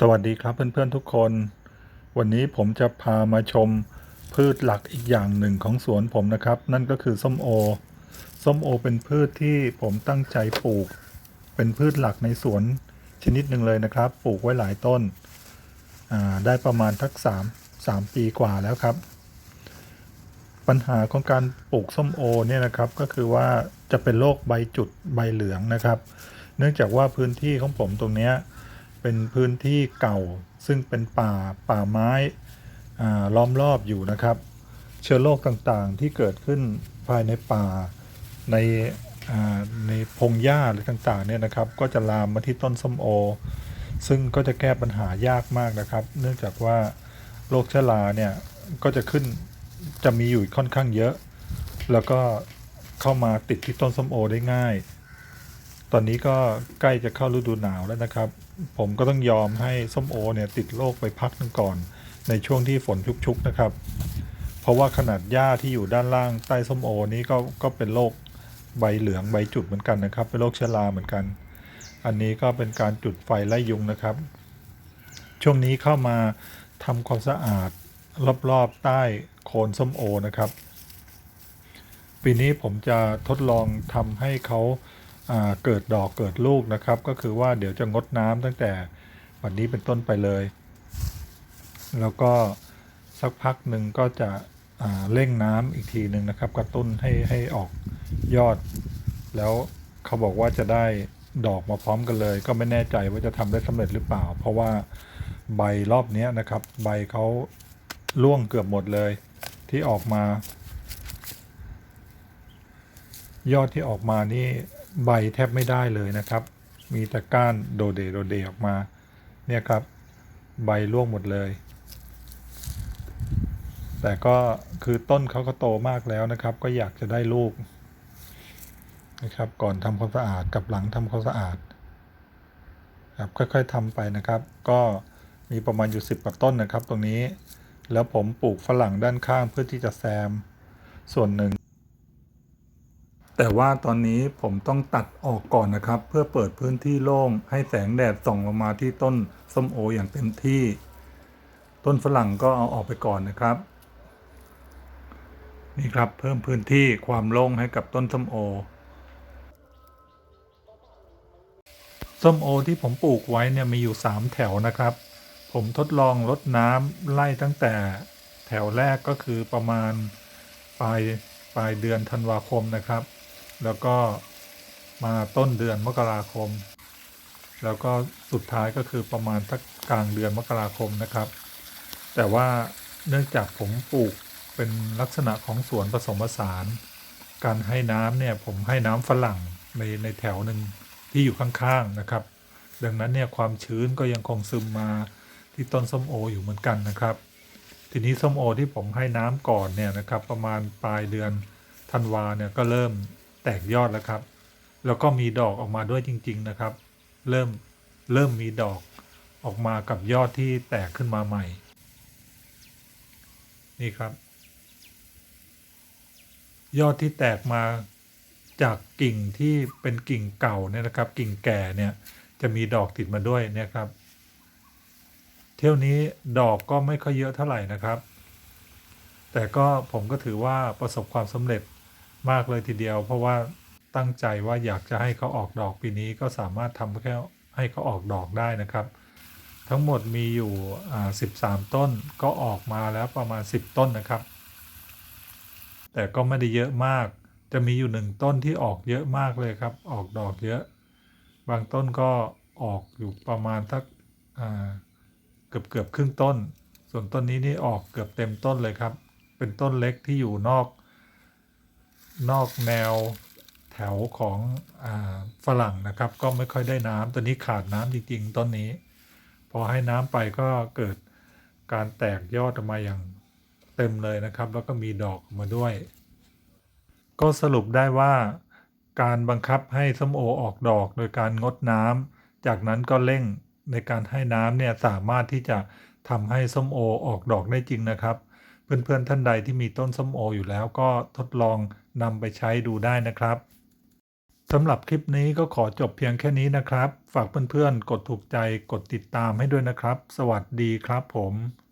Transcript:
สวัสดีครับเพื่อนๆทุกคน วันนี้ผมจะพามาชมพืชหลักอีกอย่างหนึ่งของสวนผมนะครับ นั่นก็คือส้มโอ ส้มโอเป็นพืชที่ผมตั้งใจปลูก เป็นพืชหลักในสวนชนิดหนึ่งเลยนะครับ ปลูกไว้หลายต้น ได้ประมาณทักสามสามปีกว่าแล้วครับ ปัญหาของการปลูกส้มโอเนี่ยนะครับก็คือว่าจะเป็นโรคใบจุดใบเหลืองนะครับ เนื่องจากว่าพื้นที่ของผมตรงเนี้ย เป็นพื้นที่เก่า ซึ่งเป็นป่าป่าไม้ล้อมรอบอยู่นะครับ เชื้อโรคต่างๆที่เกิดขึ้นภายในป่าในในพงหญ้าหรือต่างๆเนี่ยนะครับ ก็จะลามมาที่ต้นส้มโอ ซึ่งก็จะแก้ปัญหายากมากนะครับ เนื่องจากว่าโรคชราเนี่ยก็จะขึ้นจะมีอยู่ค่อนข้างเยอะ แล้วก็เข้ามาติดที่ต้นส้มโอได้ง่าย ตอนนี้ก็ใกล้จะเข้าฤดูหนาวแล้วนะครับ ผมก็ต้องยอมให้ส้มโอเนี่ยติดโรคไปพักนึ่งก่อน ในช่วงที่ฝนชุกๆนะครับ เพราะว่าขนาดหญ้าที่อยู่ด้านล่างใต้ส้มโอนี้ก็ก็เป็นโรคใบเหลืองใบจุดเหมือนกันนะครับ เป็นโรคเชื้อราเหมือนกัน อันนี้ก็เป็นการจุดไฟไล่ยุงนะครับ ช่วงนี้เข้ามาทำความสะอาดรอบๆใต้โคนส้มโอนะครับ ปีนี้ผมจะทดลองทำให้เขา เกิดดอกเกิดลูกนะครับ ก็คือว่าเดี๋ยวจะงดน้ำตั้งแต่วันนี้เป็นต้นไปเลย แล้วก็สักพักหนึ่งก็จะเร่งน้ำอีกทีหนึ่งนะครับ กระตุ้นให้ให้ออกยอด แล้วเขาบอกว่าจะได้ดอกมาพร้อมกันเลย ก็ไม่แน่ใจว่าจะทำได้สำเร็จหรือเปล่า เพราะว่าใบรอบนี้นะครับ ใบเขาร่วงเกือบหมดเลย ที่ออกมา ยอดที่ออกมานี่ใบแทบไม่ได้เลยนะครับ มีแต่ก้านโดเดโดเดออกมา เนี่ยครับ ใบร่วงหมดเลย แต่ก็คือต้นเขาก็โตมากแล้วนะครับ ก็อยากจะได้ลูกนะครับ ก่อนทำความสะอาดกับหลังทำความสะอาดครับค่อยๆทำไปนะครับ ก็มีประมาณอยู่สิบกว่าต้นนะครับ ตรงนี้ แล้วผมปลูกฝรั่งด้านข้างเพื่อที่จะแซมส่วนหนึ่ง แต่ว่าตอนนี้ผมต้องตัดออกก่อนนะครับ เพื่อเปิดพื้นที่โล่งให้แสงแดดส่องลงมาที่ต้นส้มโออย่างเต็มที่ ต้นฝรั่งก็เอาออกไปก่อนนะครับ นี่ครับเพิ่มพื้นที่ความโล่งให้กับต้นส้มโอ ส้มโอที่ผมปลูกไว้เนี่ยมีอยู่ 3 แถวนะครับ ผมทดลองรดน้ำไล่ตั้งแต่แถวแรกก็คือประมาณปลายปลายเดือนธันวาคมนะครับ แล้วก็มาต้นเดือนมกราคม แล้วก็สุดท้ายก็คือประมาณสักกลางเดือนมกราคมนะครับ แต่ว่าเนื่องจากผมปลูกเป็นลักษณะของสวนผสมผสาน การให้น้ำเนี่ยผมให้น้ำฝรั่งในในแถวหนึ่งที่อยู่ข้างๆนะครับ ดังนั้นเนี่ยความชื้นก็ยังคงซึมมาที่ต้นส้มโออยู่เหมือนกันนะครับ ทีนี้ส้มโอที่ผมให้น้ำก่อนเนี่ยนะครับ ประมาณปลายเดือนธันวาเนี่ยก็เริ่ม แตกยอดแล้วครับ แล้วก็มีดอกออกมาด้วยจริง ๆนะครับ เริ่มเริ่มมีดอกออกมากับยอดที่แตกขึ้นมาใหม่ นี่ครับ ยอดที่แตกมาจากกิ่งที่เป็นกิ่งเก่าเนี่ยนะครับ กิ่งแก่เนี่ยจะมีดอกติดมาด้วยเนี่ยครับ เที่ยวนี้ดอกก็ไม่ค่อยเยอะเท่าไหร่นะครับ แต่ก็ผมก็ถือว่าประสบความสำเร็จ มากเลยทีเดียว เพราะว่าตั้งใจว่าอยากจะให้เขาออกดอกปีนี้ก็สามารถทำแค่ให้เขาออกดอกได้นะครับ ทั้งหมดมีอยู่อ่า13 ต้นก็ออกมาแล้วประมาณ 10 ต้นนะครับ แต่ก็ไม่ได้เยอะมาก จะมีอยู่หนึ่งต้นที่ออกเยอะมากเลยครับ ออกดอกเยอะ บางต้นก็ออกอยู่ประมาณสักอ่าเกือบเกือบครึ่งต้น ส่วนต้นนี้นี่ออกเกือบเต็มต้นเลยครับ เป็นต้นเล็กที่อยู่นอก นอกแนวแถวของอฝรั่งนะครับ ก็ไม่ค่อยได้น้ำตัวนี้ขาดน้ำจริงๆต้นนี้ พอให้น้ำไปก็เกิดการแตกยอดออกมาอย่างเต็มเลยนะครับ แล้วก็มีดอกออกมาด้วย ก็สรุปได้ว่า การบังคับให้ส้มโอออกดอกโดยการงดน้ำจากนั้นก็เร่งในการให้น้ำเนี่ยสามารถที่จะทำให้ส้มโอออกดอกได้จริงนะครับ เพื่อนๆท่านใดที่มีต้นส้มโออยู่แล้วก็ทดลองนำไปใช้ดูได้นะครับสำหรับคลิปนี้ก็ขอจบเพียงแค่นี้นะครับ ฝากเพื่อนๆ กดถูกใจ กดติดตามให้ด้วยนะครับ สวัสดีครับผม